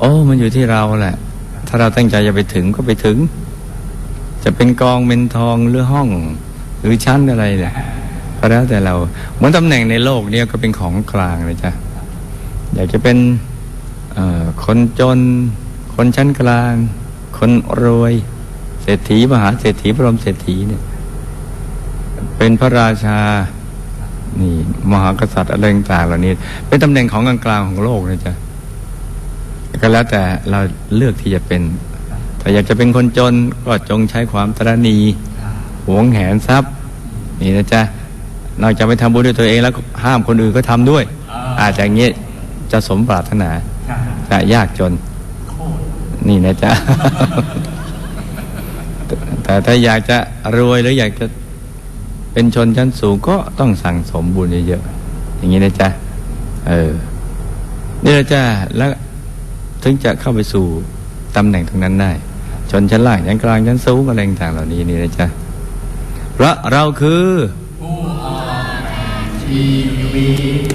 โอ้มันอยู่ที่เราแหละ ถ้าเราตั้งใจจะไปถึงก็ไปถึง จะเป็นกองเป็นทองหรือห้อง หรือชั้นอะไรเนี่ยก็แล้วแต่เราเหมือนตำแหน่งในโลกเนี่ยก็เป็นของกลางเลยจ้ะอยากจะเป็นคนจน คนชั้นกลาง คนรวยเศรษฐีมหาเศรษฐีพระมเศรษฐีเนี่ยเป็นพระราชานี่มหากษัตริย์อะไรต่างๆเหล่านี้ เป็นตำแหน่งของกลางๆของโลกนะจ๊ะ ก็แล้วแต่เราเลือกที่จะเป็น ถ้าอยากจะเป็นคนจนก็จงใช้ความตรณีหวงแหนทรัพย์นี่นะจ๊ะนอกจากไปทำบุญด้วยตัวเองแล้วห้ามคนอื่นก็ทำด้วย อาจจะอย่างนี้จะสมปรารถนาจะยากจน นี่นะจ๊ะแต่ถ้าอยากจะรวยหรืออยากจะเป็นชนชั้นสูงก็ต้องสั่งสมบุญเยอะๆอย่างนี้นะจ๊ะเออนี่นะจ๊ะแล้ว ถึงจะเข้าไปสู่ตำแหน่งตรงนั้นได้ ชนชั้นล่างชั้นกลางชั้นสูงอะไรต่างเหล่านี้นี่นะจ๊ะเพราะเราคือชีวิต